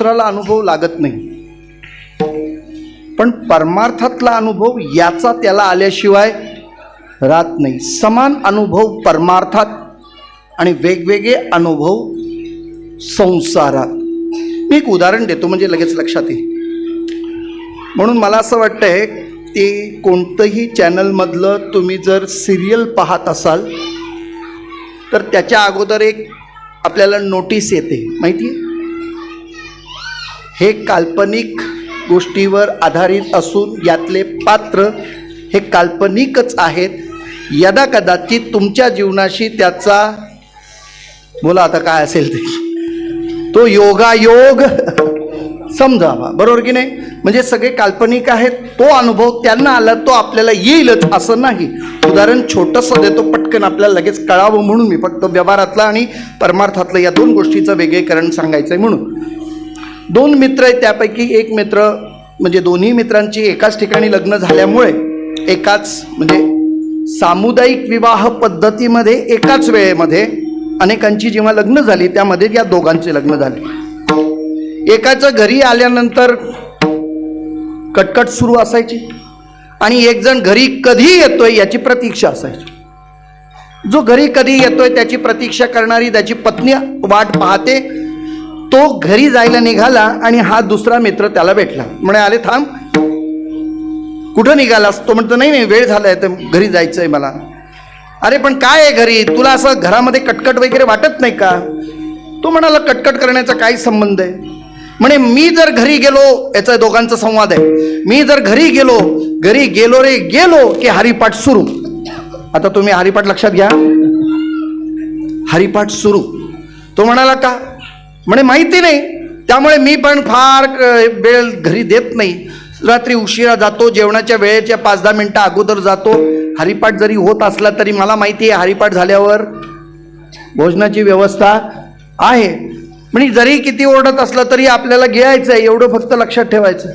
दुसऱ्याला अनुभव लागत नाही. पण परमार्थातला अनुभव याचा त्याला आल्याशिवाय राहत नाही. समान अनुभव परमार्थात आणि वेगवेगळे अनुभव संसारात. मी एक उदाहरण देतो म्हणजे लगेच लक्षात येईल. म्हणून मला असं वाटतंय की कोणतंही चॅनलमधलं तुम्ही जर सिरियल पाहत असाल तर त्याच्या अगोदर एक आपल्याला नोटीस येते. माहिती? आहे हे काल्पनिक गोष्टीवर आधारित असून यातले पात्र हे काल्पनिकच आहेत. यदा कदाचित तुमच्या जीवनाशी त्याचा बोला आता काय असेल ते? तो योगायोग समजावा. बरोबर की नाही? म्हणजे सगळे काल्पनिक आहेत. तो अनुभव त्यांना आला तो आपल्याला येईलच असं नाही. उदाहरण छोटंसं देतो पटकन आपल्याला लगेच कळावं म्हणून मी फक्त व्यवहारातलं आणि परमार्थातलं या दोन गोष्टीचं वेगळीकरण सांगायचं आहे म्हणून. दोन मित्र आहेत त्यापैकी एक मित्र म्हणजे दोन्ही मित्रांची एकाच ठिकाणी लग्न झाल्यामुळे एकाच म्हणजे सामुदायिक विवाह पद्धतीमध्ये एकाच वेळेमध्ये अनेकांची जेव्हा लग्न झाली त्यामध्ये या दोघांचे लग्न झाले. एकाचं घरी आल्यानंतर कटकट सुरू असायची आणि एक जण घरी कधी येतोय याची प्रतीक्षा असायची. जो घरी कधी येतोय त्याची प्रतीक्षा करणारी त्याची पत्नी वाट पाहते तो घरी जायला निघाला आणि हा दुसरा मित्र त्याला भेटला. म्हणे आले थांब. कुठं निघालास? तो म्हणतो नाही नाही वेळ झालाय तर घरी जायचंय मला. अरे पण काय आहे घरी? तुला असं घरामध्ये कटकट वगैरे वाटत नाही का? तो म्हणाला कटकट करण्याचा काय संबंध आहे? म्हणे मी जर घरी गेलो याचा दोघांचा संवाद आहे मी जर घरी गेलो घरी गेलो रे गेलो की हरिपाठ सुरू. आता तुम्ही हरिपाठ लक्षात घ्या. हरिपाठ सुरू. तो म्हणाला का? म्हणे माहिती नाही. त्यामुळे मी पण फार वेळ घरी देत नाही. रात्री उशिरा जातो जेवणाच्या वेळेच्या पाच दहा मिनटं अगोदर जातो. हरिपाठ जरी होत असला तरी मला माहिती आहे हरिपाठ झाल्यावर भोजनाची व्यवस्था आहे. म्हणजे जरी किती ओरडत असलं तरी आपल्याला गिळायचं आहे एवढं फक्त लक्षात ठेवायचं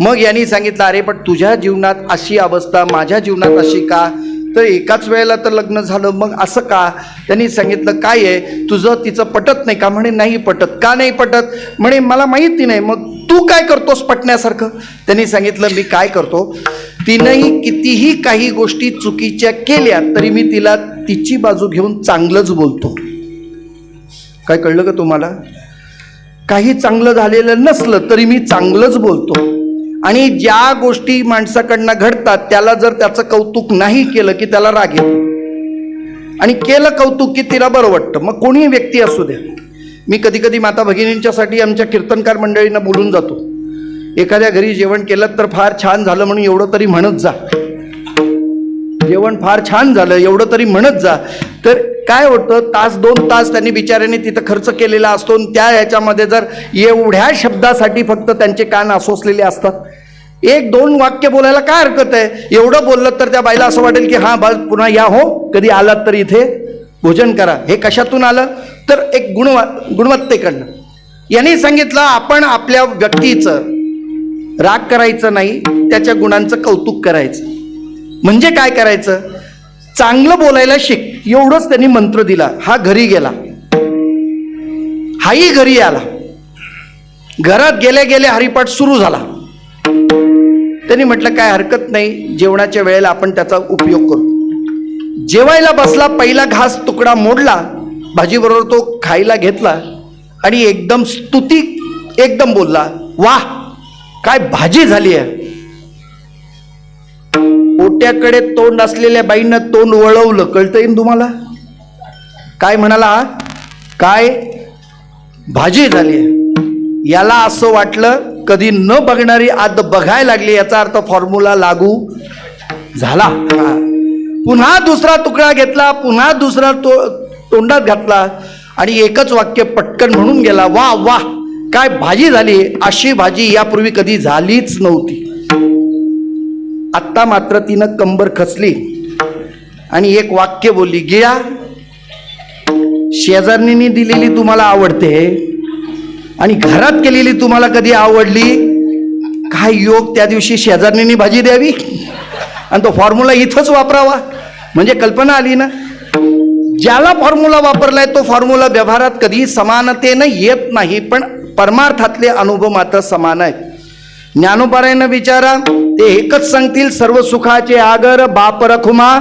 मग यांनी सांगितलं अरे पण तुझ्या जीवनात अशी अवस्था माझ्या जीवनात अशी का? तर एकाच वेळेला तर लग्न झालं मग असं का? त्यांनी सांगितलं काय आहे? तुझं तिचं पटत नाही का? म्हणे नाही पटत. का नाही पटत? म्हणे मला माहिती नाही. मग तू काय करतोस पटण्यासारखं? त्यांनी सांगितलं मी काय करतो? तिनंही कितीही काही गोष्टी चुकीच्या केल्या तरी मी तिला तिची बाजू घेऊन चांगलंच बोलतो. काय कळलं का तुम्हाला? काही चांगलं झालेलं नसलं तरी मी चांगलंच बोलतो. आणि ज्या गोष्टी माणसाकडनं घडतात त्याला जर त्याचं कौतुक नाही केलं की त्याला राग येतो. आणि केलं कौतुक की तिला बरं वाटतं. मग कोणीही व्यक्ती असू द्या मी कधी कधी माता भगिनींच्यासाठी आमच्या कीर्तनकार मंडळींना बोलून जातो. एखाद्या घरी जेवण केलं तर फार छान झालं म्हणून एवढं तरी म्हणत जा. जेवण फार छान झालं एवढं तरी म्हणत जा. तर काय होतं? तास दोन तास त्यांनी बिचाऱ्याने तिथं खर्च केलेला असतो आणि त्या ह्याच्यामध्ये जर एवढ्या शब्दासाठी फक्त त्यांचे कान असोसलेले असतात. एक दोन वाक्य बोलायला काय हरकत आहे? एवढं बोललं तर त्या बाईला असं वाटेल की हां बा पुन्हा या हो. कधी आलात तर इथे? भोजन करा. हे कशातून आलं? तर एक गुणव गुणवत्तेकडनं. यांनी सांगितलं आपण आपल्या व्यक्तीचं राग करायचं नाही त्याच्या गुणांचं कौतुक करायचं. म्हणजे काय करायचं? चांगलं बोलायला शिक. एवढंच त्यांनी मंत्र दिला. हा घरी गेला. हाही घरी आला. घरात गेल्या गेल्या हरिपाठ सुरू झाला. त्यांनी म्हटलं काय हरकत नाही. जेवणाच्या वेळेला आपण त्याचा उपयोग करू. जेवायला बसला पहिला घास तुकडा मोडला भाजीबरोबर तो खायला घेतला आणि एकदम स्तुती एकदम बोलला वाह काय भाजी झाली आहे. गोट्याकडे तोंड असलेल्या बाईनं तोंड वळवलं कळतं येईन तुम्हाला? काय म्हणाला काय? भाजी झाली याला असं वाटलं कधी न बघणारी आद बघायला लागली याचा अर्थ फॉर्म्युला लागू झाला. पुन्हा दुसरा तुकडा घेतला पुन्हा दुसरा तो तोंडात घातला आणि एकच वाक्य पटकन म्हणून गेला वा वा काय भाजी झाली? अशी भाजी यापूर्वी कधी झालीच नव्हती. आत्ता मात्र तिनं कंबर खचली आणि एक वाक्य बोलली गिळा शेजारणींनी दिलेली तुम्हाला आवडते आणि घरात केलेली तुम्हाला कधी आवडली? काय योग त्या दिवशी शेजारणींनी भाजी द्यावी? आणि तो फॉर्म्युला इथंच वापरावा. म्हणजे कल्पना आली ना? ज्याला फॉर्म्युला वापरलाय तो फॉर्म्युला व्यवहारात कधी समानतेनं येत नाही पण परमार्थातले अनुभव मात्र समान आहेत. ज्ञानोपारायण विचारा ते एकच सांगतील सर्व सुखाचे आगर बाप रखुमा.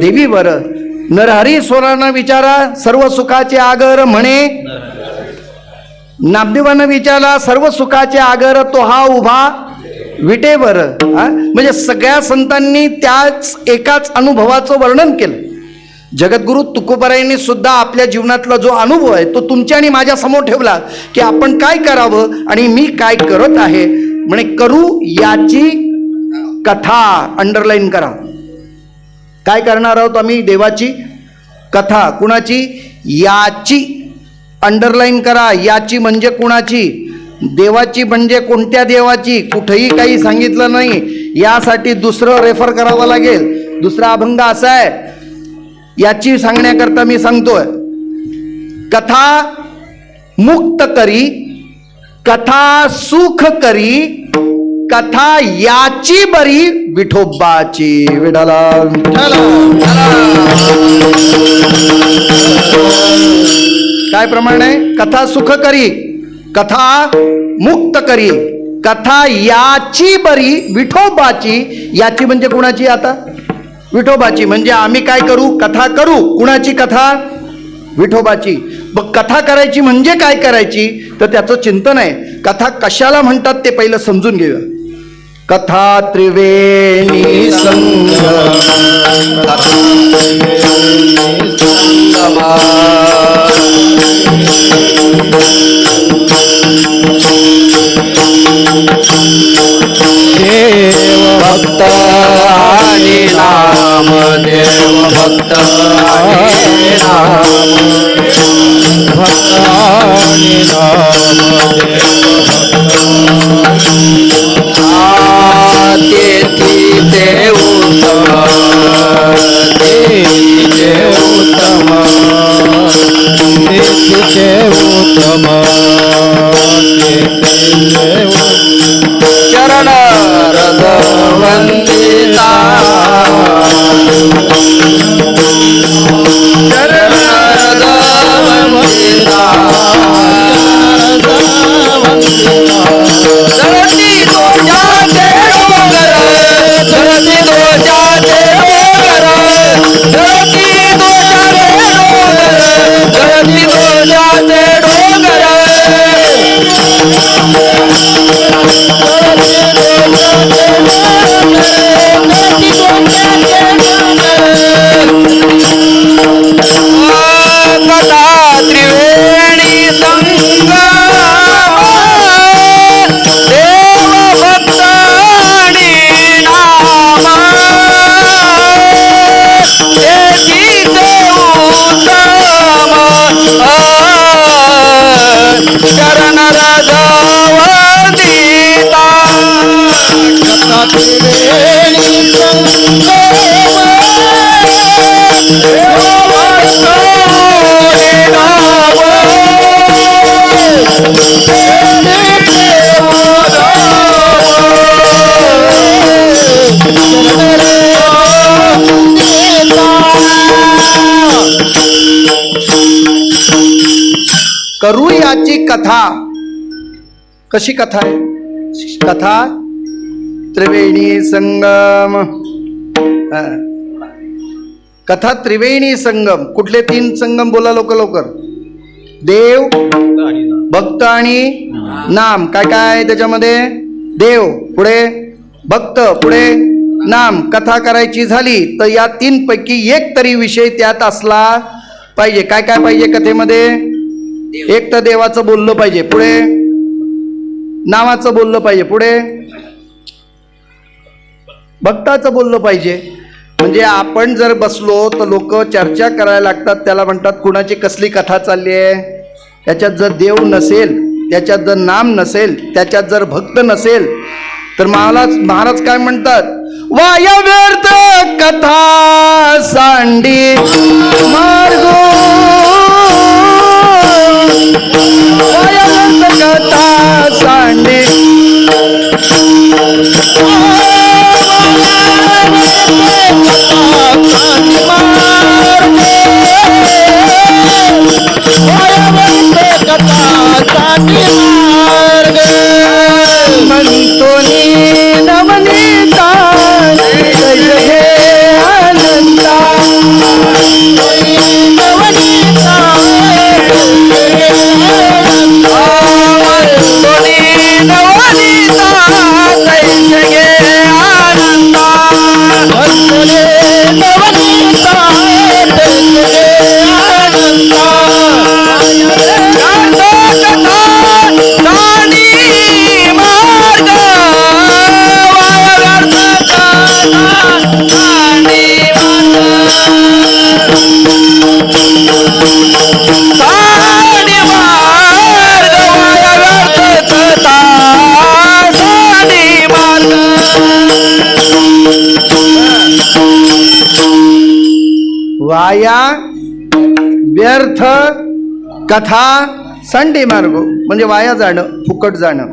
देवीवर नरहरी सोरानं विचारा सर्व सुखाचे आगर म्हणे. नामदेवानं विचारला सर्व सुखाचे आगर तो हा उभा. विटेवर हा? म्हणजे सगळ्या संतांनी त्याच एकाच अनुभवाचं वर्णन केलं. जगद्गुरु तुकोबरायांनी सुद्धा आपल्या जीवनातला जो अनुभव आहे तो तुमच्या आणि माझ्यासमोर ठेवला की आपण काय करावं आणि मी काय करत आहे म्हणे करू याची कथा अंडरलाईन करा. काय करणार आहोत आम्ही देवाची कथा? कुणाची? याची. अंडरलाईन करा याची म्हणजे कुणाची? देवाची म्हणजे कोणत्या देवाची? कुठेही काही सांगितलं नाही. यासाठी दुसरं रेफर करावं लागेल. दुसरा अभंग असा आहे. याची सांगण्याकरता मी सांगतोय. कथा मुक्त करी कथा सुख करी कथा याची बरी विठोबाची विठाला काय प्रमाण आहे? कथा सुख करी कथा मुक्त करी कथा याची बरी विठोबाची याची म्हणजे कुणाची आता? विठोबाची. म्हणजे आम्ही काय करू? कथा करू. कुणाची कथा? विठोबाची. मग कथा करायची म्हणजे काय करायची? तर त्याचं चिंतन आहे. कथा कशाला म्हणतात ते पहिलं समजून घेऊया. कथा त्रिवेणी संग भक्त आणि नाम देव भक्त आणि नाम भक्त आणि नाम. तेथी ते उत्तम. तेथी ते उत्तम. तेथी करू याची कथा? कशी कथा आहे? कथा? त्रिवेणी संगम. कथा त्रिवेणी संगम. कुठले तीन संगम बोला लवकर लवकर. देव भक्त आणि नाम. काय काय आहे त्याच्यामध्ये? देव. पुढे? भक्त. पुढे? नाम. कथा करायची झाली तर या तीन पैकी एक तरी विषय त्यात असला पाहिजे. काय काय पाहिजे कथेमध्ये? एक तर देवाचं बोललं पाहिजे. पुढे? नावाचं बोललं पाहिजे. पुढे? भक्ताचं बोललं पाहिजे. म्हणजे आपण जर बसलो तर लोक चर्चा करायला लागतात. त्याला म्हणतात कुणाची कसली कथा चालली आहे? त्याच्यात जर देव नसेल त्याच्यात जर नाम नसेल त्याच्यात जर भक्त नसेल तर महाराज महाराज काय म्हणतात? वाया व्यर्थ कथा सांडी मार्गो वाया व्यर्थ कथा सांडी. कथा वाया व्यर्थ कथा संडे मार्ग. म्हणजे वाया जाणं फुकट जाणं.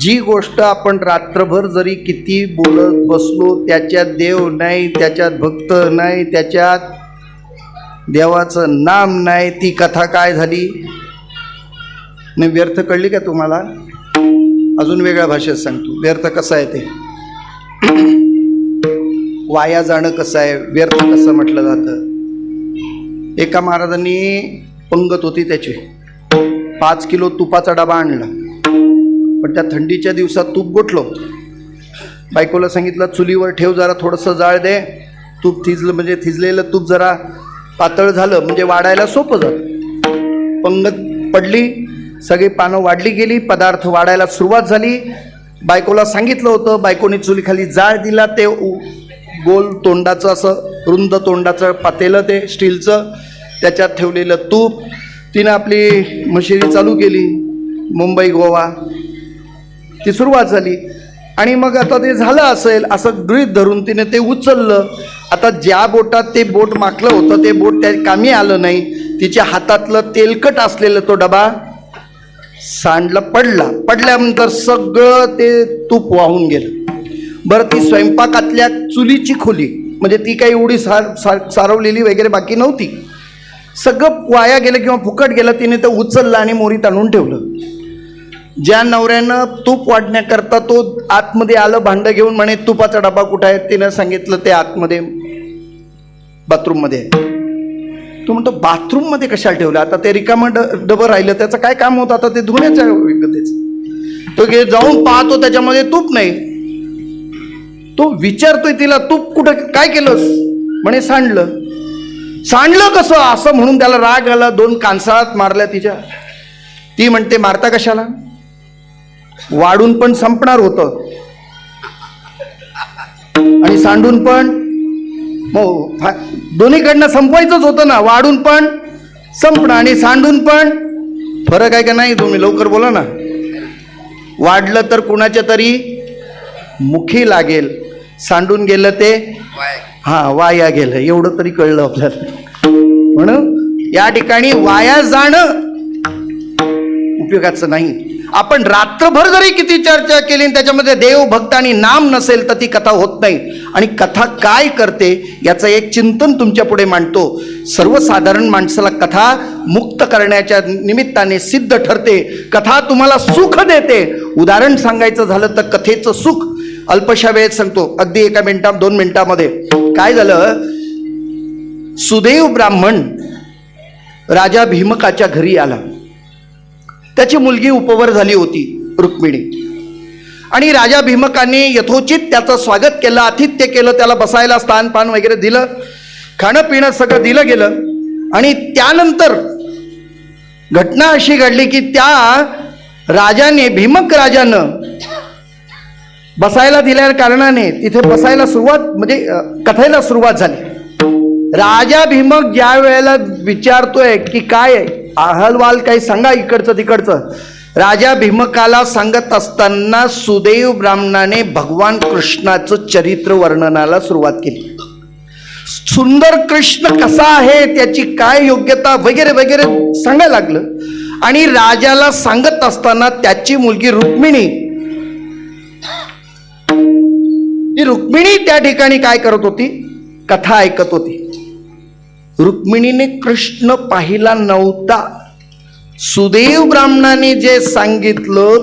जी गोष्ट आपण रात्रभर जरी किती बोलत बसलो त्याच्यात देव नाही त्याच्यात भक्त नाही त्याच्यात देवाचं नाम नाही ती कथा काय झाली? नाही व्यर्थ कळली का तुम्हाला? अजून वेगळ्या भाषेत सांगतो. व्यर्थ कसा आहे ते? वाया जाणं कसं आहे? व्यर्थ कसं म्हटलं जातं? एका महाराजांनी पंगत होती त्याची. पाच किलो तुपाचा डबा आणला. पण त्या थंडीच्या दिवसात तूप गोठलो. बायकोला सांगितलं चुलीवर ठेव जरा थोडंसं जाळ दे. तूप थिजलं म्हणजे थिजलेलं तूप जरा पातळ झालं म्हणजे वाढायला सोपं झालं पंगत पडली सगळी पानं वाढली गेली पदार्थ वाढायला सुरुवात झाली. बायकोला सांगितलं होतं बायकोने चुलीखाली जाळ दिला ते उ- गोल तोंडाचं असं रुंद तोंडाचं पातेलं ते स्टीलचं त्याच्यात ठेवलेलं तूप. तिनं आपली मशिरी चालू केली मुंबई गोवा. ती सुरुवात झाली. आणि मग आता ते झालं असेल असं गृहित धरून तिने ते उचललं. आता ज्या बोटात ते बोट माखलं होतं ते बोट त्या कामी आलं नाही. तिच्या हातातलं तेलकट असलेलं तो डबा सांडला पडला. पडल्यानंतर सगळं ते तूप वाहून गेलं. बरं ती स्वयंपाकातल्या चुलीची खोली म्हणजे ती काही एवढी सार सार सारवलेली वगैरे बाकी नव्हती. सगळं वाया गेलं किंवा फुकट गेलं तिने ते उचललं आणि मोरीत आणून ठेवलं. ज्या नवऱ्यानं तूप वाढण्याकरता तो आतमध्ये आलं भांडं घेऊन म्हणे तुपाचा डबा कुठं आहे? तिनं सांगितलं ते आतमध्ये बाथरूममध्ये आहे. तू म्हणतो बाथरूममध्ये कशाला ठेवलं? आता ते रिकामं ड डबं राहिलं त्याचं काय काम होतं? आता ते धुण्याच्या विकतेच तो घे जाऊन पाहतो त्याच्यामध्ये तूप नाही. तो विचारतोय तिला तू कुठं काय केलंस? म्हणे सांडलं. सांडलं कसं? असं म्हणून त्याला राग आला दोन कांसाळात मारल्या तिच्या. ती म्हणते मारता कशाला? वाढून पण संपणार होतं. आणि सांडून पण हो दोन्हीकडनं संपवायचंच होतं ना वाढून पण संपणं आणि सांडून पण. फरक आहे का नाही तुम्ही लवकर बोला ना. वाढलं तर कुणाच्या तरी मुखी लागेल. सांडून गेलं ते? हा वाया गेलं. एवढं तरी कळलं आपल्याला. म्हणून या ठिकाणी वाया जाणं उपयोगाचं नाही. आपण रात्रभर जरी किती चर्चा केली आणि त्याच्यामध्ये देव भक्त आणि नाम नसेल तर ती कथा होत नाही. आणि कथा काय करते याचं एक चिंतन तुमच्यापुढे मांडतो. सर्वसाधारण माणसाला कथा मुक्त करण्याच्या निमित्ताने सिद्ध ठरते. कथा तुम्हाला सुख देते. उदाहरण सांगायचं झालं तर कथेचं सुख. अल्पशा वेळेत सांगतो. अगदी एका मिनिटा दोन मिनिटामध्ये. काय झालं? सुदैव ब्राह्मण राजा भीमकाच्या घरी आला. त्याची मुलगी उपवर झाली होती रुक्मिणी. आणि राजा भीमकाने यथोचित त्याचं स्वागत केलं आतिथ्य केलं त्याला बसायला स्थानपान वगैरे दिलं खाणं पिणं सगळं दिलं गेलं. आणि त्यानंतर घटना अशी घडली की त्या राजाने भीमक राजानं बसायला दिल्या कारणाने तिथे बसायला सुरुवात म्हणजे कथेला सुरुवात झाली. राजा भीमक ज्या वेळेला विचारतोय की काय अहलवाल काही सांगा इकडचं तिकडचं. राजा भीमकाला सांगत असताना सुदैव ब्राह्मणाने भगवान कृष्णाचं चरित्र वर्णनाला सुरुवात केली. सुंदर कृष्ण कसा आहे त्याची काय योग्यता वगैरे वगैरे सांगायला लागलं. आणि राजाला सांगत असताना त्याची मुलगी रुक्मिणी ती रुक्मिणी त्या ठिकाणी काय करत होती? कथा ऐकत होती. रुक्मिणीने कृष्ण पाहिला नव्हता. सुदैव ब्राह्मणाने जे सांगितलं